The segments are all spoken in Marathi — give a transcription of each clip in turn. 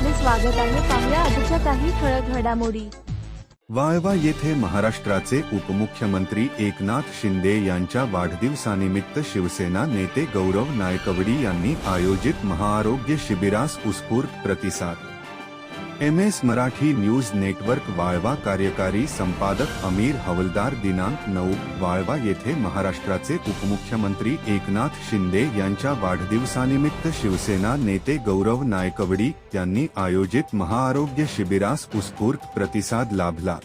स्वागत आहे. पाहुया आजच्या काही ठळक घडामोडी. वाळवा येथे महाराष्ट्राचे उपमुख्यमंत्री एकनाथ शिंदे यांच्या वाढदिवसानिमित्त शिवसेना नेते गौरव नायकवडी यांनी आयोजित महाआरोग्य शिबिरास उत्स्फूर्त प्रतिसाद. M S Marathi news network Walwa कार्यकारी संपादक अमीर हवलदार दिनांक नऊ वाळवा येथे महाराष्ट्राचे उपमुख्यमंत्री एकनाथ शिंदे यांच्या वाढदिवसानिमित्त शिवसेना नेते गौरव नायकवडी यांनी आयोजित महाआरोग्य शिबिरास उत्स्फूर्त प्रतिसाद लाभला.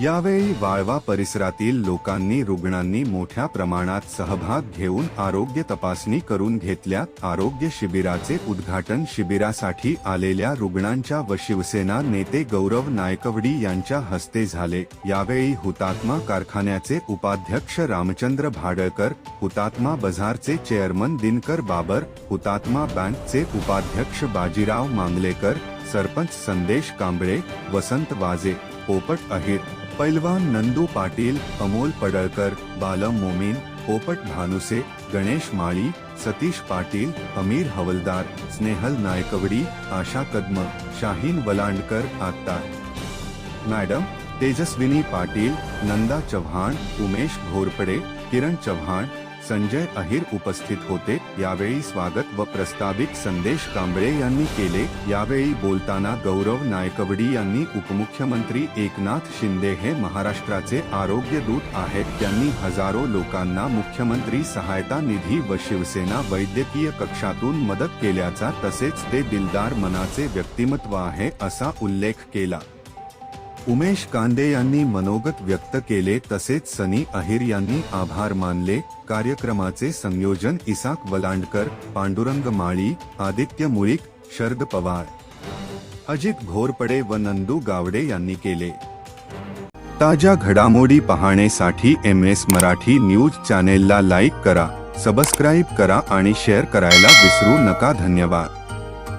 यावेळी वाळवा परिसरातील लोकांनी रुग्णांनी मोठ्या प्रमाणात सहभाग घेऊन आरोग्य तपासणी करून घेतल्या. आरोग्य शिबिराचे उद्घाटन शिबिरासाठी आलेल्या रुग्णांच्या व शिवसेना नेते गौरव नायकवडी यांच्या हस्ते झाले. यावेळी हुतात्मा कारखान्याचे उपाध्यक्ष रामचंद्र भाडळकर हुतात्मा बझारचे चेअरमन दिनकर बाबर हुतात्मा बँकचे उपाध्यक्ष बाजीराव मांगलेकर सरपंच संदेश कांबळे वसंत वाजे. पोपट आहेत. पैलवान नंदू पाटील अमोल पडळकर बालम मोमीन पोपट भानुसे गणेश माळी सतीश पाटील अमीर हवलदार स्नेहल नायकवडी आशा कदम शाहीन वलांडकर आत्ता. मॅडम तेजस्विनी पाटील नंदा चव्हाण उमेश घोरपडे किरण चव्हाण संजय अहिर उपस्थित होते यावेळी स्वागत व प्रस्ताविक संदेश कांबळे यांनी केले. यावेळी बोलताना गौरव नायकवडी यांनी उपमुख्यमंत्री एकनाथ शिंदे हे महाराष्ट्राचे आरोग्य दूत आहेत. त्यांनी हजारो लोकांना मुख्यमंत्री सहायता निधी व शिवसेना वैद्यकीय कक्षातून मदत केल्याचा तसेच ते दिलदार मनाचे व्यक्तिमत्व आहे असा उल्लेख केला. उमेश कांदे यांनी मनोगत व्यक्त केले तसेच सनी अहिर यांनी आभार मानले. कार्यक्रमाचे संयोजन इसाक वलांडकर पांडुरंग माळी आदित्य मुळीक शरद पवार. अजित घोरपडे व नंदू गावडे यांनी केले. ताज्या घडामोडी पाहण्यासाठी एम एस मराठी न्यूज चॅनेलला लाईक करा सबस्क्राईब करा आणि शेअर करायला विसरू नका. धन्यवाद.